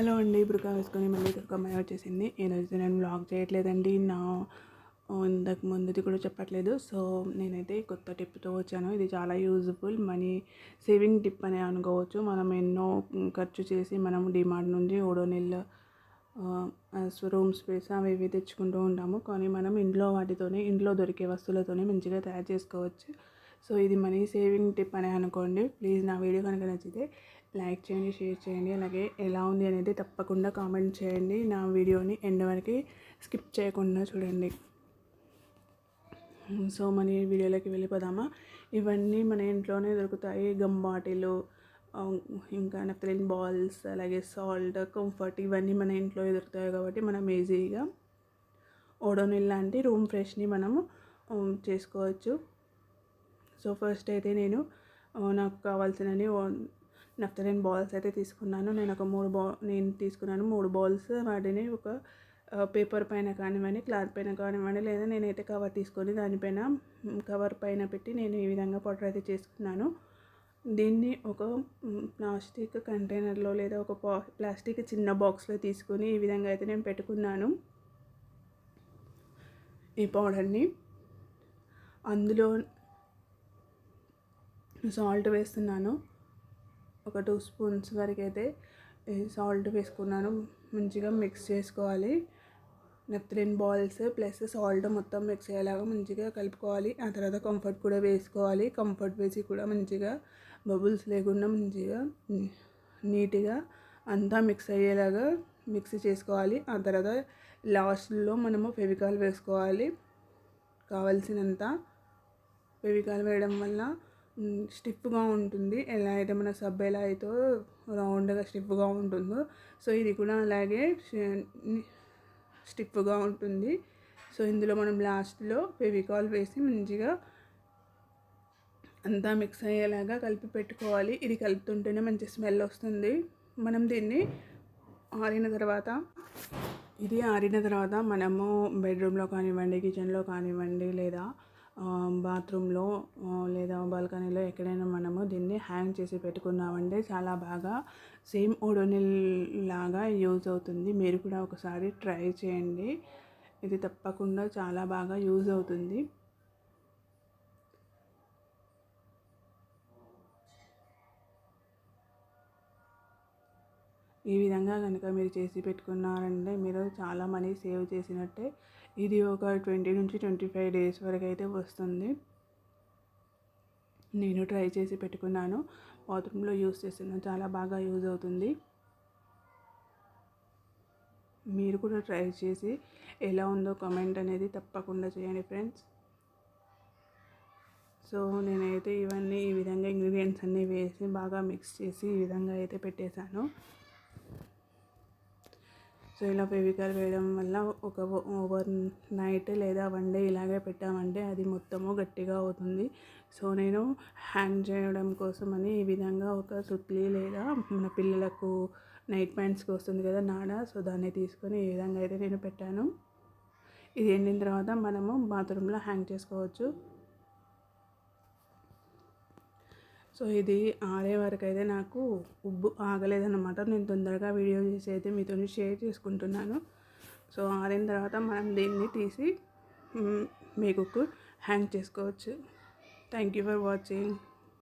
Hello అండి బురకా వేసుకొని మళ్ళీ ఒక అమ్మాయి వచ్చేసింది. ఈరోజు నేను బ్లాగ్ చేయట్లేదండి. నా ఇంతకు ముందుది కూడా చెప్పట్లేదు. సో నేనైతే కొత్త టిప్తో వచ్చాను. ఇది చాలా యూజ్ఫుల్ మనీ సేవింగ్ టిప్ అని అనుకోవచ్చు. మనం ఎన్నో ఖర్చు చేసి మనం డిమార్ట్ నుండి ఓడోనిల్ రూమ్ స్పేస్ అవి ఇవి తెచ్చుకుంటూ ఉంటాము. కానీ మనం ఇంట్లో వాటితోనే ఇంట్లో దొరికే వస్తువులతోనే మంచిగా తయారు చేసుకోవచ్చు. సో ఇది మనీ సేవింగ్ టిప్ అని అనుకోండి. ప్లీజ్ నా వీడియో కనుక నచ్చితే లైక్ చేయండి షేర్ చేయండి. అలాగే ఎలా ఉంది అనేది తప్పకుండా కామెంట్ చేయండి. నా వీడియోని ఎండ్ వరకు స్కిప్ చేయకుండా చూడండి. సో మన వీడియోలోకి వెళ్ళిపోదామా? ఇవన్నీ మన ఇంట్లోనే దొరుకుతాయి. గమ్ బాటిల్ ఇంకా నెఫ్తలిన్ బాల్స్ అలాగే సాల్ట్ కంఫర్ట్ ఇవన్నీ మన ఇంట్లో దొరుకుతాయి కాబట్టి మనం ఈజీగా ఓడోనిల్ లాంటి రూమ్ ఫ్రెష్ని మనము చేసుకోవచ్చు. సో ఫస్ట్ అయితే నేను నాకు కావాల్సినవి నఫ్తలిన్ బాల్స్ అయితే తీసుకున్నాను. నేను ఒక మూడు బా నేను తీసుకున్నాను మూడు బాల్స్. వాటిని ఒక పేపర్ పైన కానివ్వండి క్లాత్ పైన కానివ్వండి లేదా నేనైతే కవర్ తీసుకొని దానిపైన కవర్ పైన పెట్టి నేను ఈ విధంగా పౌడర్ అయితే చేసుకున్నాను. దీన్ని ఒక ప్లాస్టిక్ కంటైనర్లో లేదా ఒక ప్లాస్టిక్ చిన్న బాక్స్లో తీసుకొని ఈ విధంగా అయితే నేను పెట్టుకున్నాను. ఈ పౌడర్ని అందులో సాల్ట్ వేస్తున్నాను. ఒక టూ స్పూన్స్ వరకు అయితే సాల్ట్ వేసుకున్నాను. మంచిగా మిక్స్ చేసుకోవాలి. నెప్త్రిన్ బాల్స్ ప్లస్ సాల్ట్ మొత్తం మిక్స్ అయ్యేలాగా మంచిగా కలుపుకోవాలి. ఆ తర్వాత కంఫర్ట్ కూడా వేసుకోవాలి. కంఫర్ట్ వేసి కూడా మంచిగా బబుల్స్ లేకుండా మంచిగా నీట్గా అంతా మిక్స్ అయ్యేలాగా మిక్స్ చేసుకోవాలి. ఆ తర్వాత లాస్ట్లో మనము ఫెవికాల్ వేసుకోవాలి. కావలసినంత ఫెవికాల్ వేయడం వల్ల స్టిఫ్గా ఉంటుంది. ఎలా అయితే మన సబ్ ఎలా అయితే రౌండ్గా స్టిఫ్గా ఉంటుందో సో ఇది కూడా అలాగే స్టిఫ్గా ఉంటుంది. సో ఇందులో మనం లాస్ట్లో ఫెవికాల్ వేసి మంచిగా అంతా మిక్స్ అయ్యేలాగా కలిపి పెట్టుకోవాలి. ఇది కలుపుతుంటేనే మంచి స్మెల్ వస్తుంది. మనం దీన్ని ఆరిన తర్వాత ఇది ఆరిన తర్వాత మనము బెడ్రూమ్లో కానివ్వండి కిచెన్లో కానివ్వండి లేదా బాత్రూంలో లేదా బాల్కనీలో ఎక్కడైనా మనము దీన్ని హ్యాంగ్ చేసి పెట్టుకున్నామంటే చాలా బాగా సేమ్ ఓడోనిల్ లాగా యూజ్ అవుతుంది. మీరు కూడా ఒకసారి ట్రై చేయండి. ఇది తప్పకుండా చాలా బాగా యూజ్ అవుతుంది. ఈ విధంగా కనుక మీరు చేసి పెట్టుకున్నారంటే మీరు చాలా మనీ సేవ్ చేసినట్టే. ఇది ఒక ట్వంటీ నుంచి ట్వంటీ ఫైవ్ డేస్ వరకు అయితే వస్తుంది. నేను ట్రై చేసి పెట్టుకున్నాను. బాత్రూంలో యూస్ చేస్తున్నాను చాలా బాగా యూజ్ అవుతుంది. మీరు కూడా ట్రై చేసి ఎలా ఉందో కామెంట్ అనేది తప్పకుండా చేయండి ఫ్రెండ్స్. సో నేనైతే ఇవన్నీ ఈ విధంగా ఇంగ్రీడియంట్స్ అన్నీ వేసి బాగా మిక్స్ చేసి ఈ విధంగా అయితే పెట్టేశాను. సో ఇలా ఫెవికాల్ వేయడం వల్ల ఒక ఓవర్ నైట్ లేదా వన్ డే ఇలాగే పెట్టామంటే అది మొత్తము గట్టిగా అవుతుంది. సో నేను హ్యాంగ్ చేయడం కోసమని ఈ విధంగా ఒక సుత్లి లేదా మన పిల్లలకు నైట్ ప్యాంట్స్కి వస్తుంది కదా నాడ సో దాన్ని తీసుకొని ఈ విధంగా అయితే నేను పెట్టాను. ఇది ఎండిన తర్వాత మనము బాత్రూంలో హ్యాంగ్ చేసుకోవచ్చు. సో ఇది ఆరే వరకు అయితే నాకు ఉబ్బు ఆగలేదన్నమాట. నేను తొందరగా వీడియో చేసి అయితే మీతో షేర్ చేసుకుంటున్నాను. సో ఆరిన తర్వాత మనం దీన్ని తీసి మీకు హ్యాంగ్ చేసుకోవచ్చు. Thank you for watching